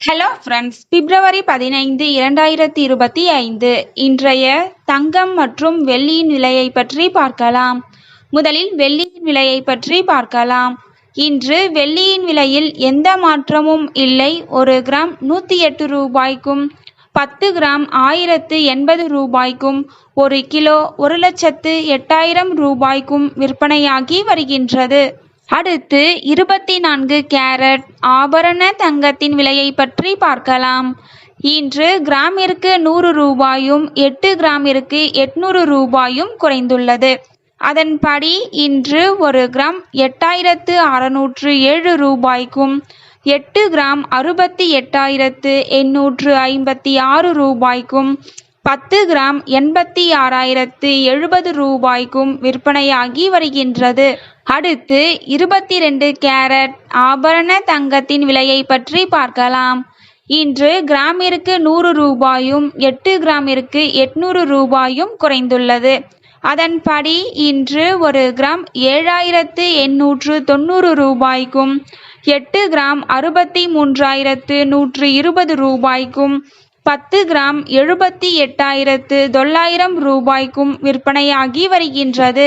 Hello friends பிப்ரவரி பதினைந்து இரண்டாயிரத்தி இருபத்தி ஐந்து. இன்றைய தங்கம் மற்றும் வெள்ளியின் விலையை பற்றி பார்க்கலாம். முதலில் வெள்ளியின் விலையை பற்றி பார்க்கலாம். இன்று வெள்ளியின் விலையில் எந்த மாற்றமும் இல்லை. ஒரு கிராம் நூற்றி எட்டு ரூபாய்க்கும் பத்து கிராம் ஆயிரத்து எண்பது ரூபாய்க்கும் ஒரு கிலோ ஒரு லட்சத்து எட்டாயிரம் ரூபாய்க்கும் விற்பனையாகி வருகின்றது. அடுத்து இருபத்தி நான்கு கேரட் ஆபரண தங்கத்தின் விலையை பற்றி பார்க்கலாம். இன்று கிராமிற்கு நூறு ரூபாயும் எட்டு கிராமிற்கு எட்நூறு ரூபாயும் குறைந்துள்ளது. அதன்படி இன்று ஒரு கிராம் எட்டாயிரத்து அறுநூற்று ஏழு ரூபாய்க்கும் எட்டு கிராம் அறுபத்தி எட்டாயிரத்து எண்ணூற்று ஐம்பத்தி ஆறு ரூபாய்க்கும் பத்து கிராம் எண்பத்தி ஆறாயிரத்து எழுபது ரூபாய்க்கும் விற்பனையாகி வருகின்றது. அடுத்து இருபத்தி ரெண்டு கேரட் ஆபரண தங்கத்தின் விலையை பற்றி பார்க்கலாம். இன்று கிராமிற்கு நூறு ரூபாயும் எட்டு கிராமிற்கு எட்நூறு ரூபாயும் குறைந்துள்ளது. அதன்படி இன்று ஒரு கிராம் ஏழாயிரத்து எண்ணூற்று தொண்ணூறு ரூபாய்க்கும் எட்டு கிராம் அறுபத்தி மூன்றாயிரத்து நூற்று இருபது ரூபாய்க்கும் பத்து கிராம் எழுபத்தி எட்டாயிரத்து தொள்ளாயிரம் ரூபாய்க்கும் விற்பனையாகி வருகின்றது.